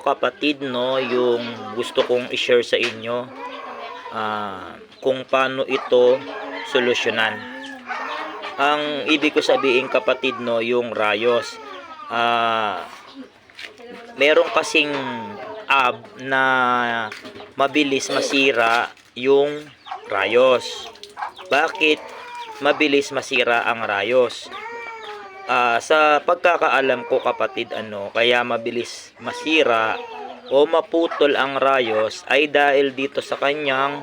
kapatid no yung gusto kong i-share sa inyo ah, kung paano ito solusyonan. Ang ibig ko sabihin kapatid no yung rayos. Ah, meron kasing ab na mabilis masira yung rayos. Bakit mabilis masira ang rayos? Ah, sa pagkakaalam ko kapatid ano, kaya mabilis masira o maputol ang rayos ay dahil dito sa kanyang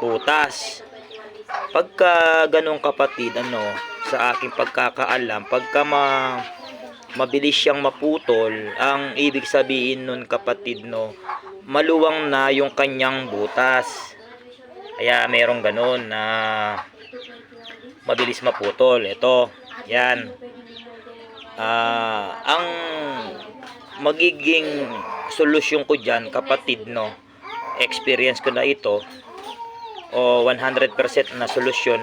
butas. Pagka ganong kapatid ano, sa aking pagkakaalam, pagka ma mabilis siyang maputol, ang ibig sabihin nun kapatid no, maluwang na yung kanyang butas. Kaya merong ganon na mabilis maputol. Ito, yan. Ah, ang magiging solusyon ko diyan, kapatid, no. Experience ko na ito o 100% na solusyon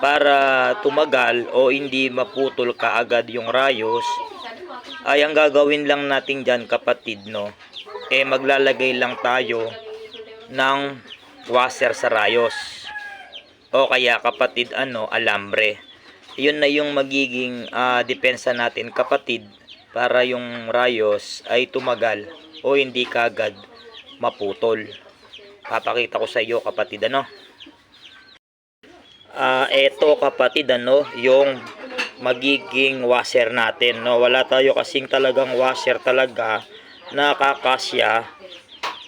para tumagal o hindi maputol kaagad yung rayos ay ang gagawin lang natin diyan kapatid no eh maglalagay lang tayo ng washer sa rayos o kaya kapatid ano alambre yun na yung magiging ah, depensa natin kapatid para yung rayos ay tumagal o hindi kagad maputol papakita ko sa iyo kapatid ano Ah, eto kapatid ano, yung magiging washer natin, no. Wala tayo kasing talagang washer talaga na kakasya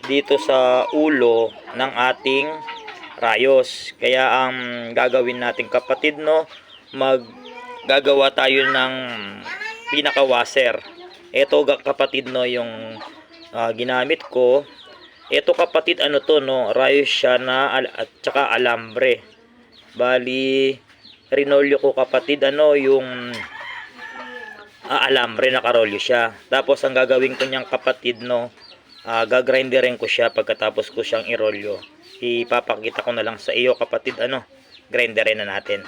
dito sa ulo ng ating rayos. Kaya ang gagawin natin kapatid no, mag gagawa tayo ng pinaka washer. Ito kapatid no yung ah, ginamit ko. Ito kapatid ano to no, rayos siya na al- at saka alambre. Bali, rinolyo ko kapatid, ano, yung ah, alambre na karolyo siya. Tapos, ang gagawin ko niyang kapatid, no, ah, gagrinderin ko siya pagkatapos ko siyang irolyo. Ipapakita ko na lang sa iyo, kapatid, ano, grinderin na natin.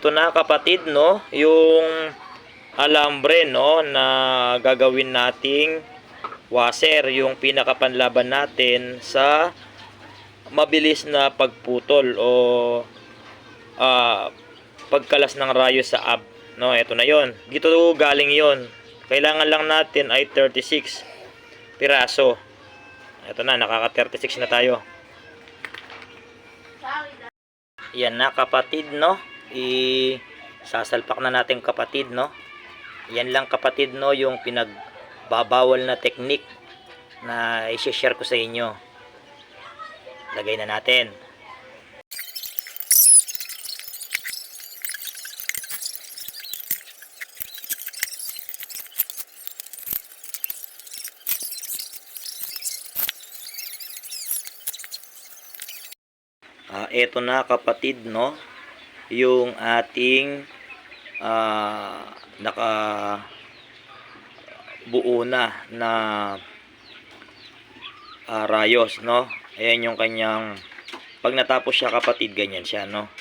Ito na kapatid no, yung alambre no na gagawin nating washer, yung pinakapanlaban natin sa mabilis na pagputol o ah, pagkalas ng rayo sa ab. No, ito na 'yon. Dito galing 'yon. Kailangan lang natin ay 36 piraso. Ito na, nakaka 36 na tayo. Yan na kapatid, no? I sasalpak na natin kapatid, no? Yan lang kapatid, no? Yung pinagbabawal na technique na i-share ko sa inyo. Lagay na natin. Ah, eto na kapatid, no? Yung ating ah, naka buo na na ah, rayos, no? Ayan yung kanyang pag natapos siya kapatid, ganyan siya, no?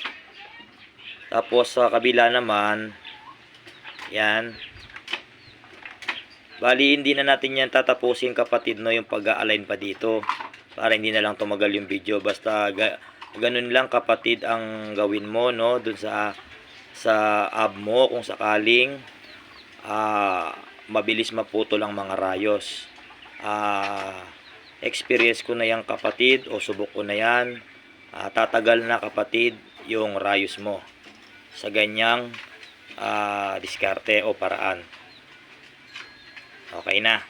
Tapos sa kabila naman, yan. Bali, hindi na natin yan tatapusin kapatid, no? Yung pag-align pa dito. Para hindi na lang tumagal yung video. Basta ganun lang kapatid ang gawin mo no doon sa sa ab mo kung sakaling uh, mabilis maputol ang mga rayos. Uh, experience ko na yan kapatid o subok ko na yan. Uh, tatagal na kapatid yung rayos mo sa ganyang uh, diskarte o paraan. Okay na.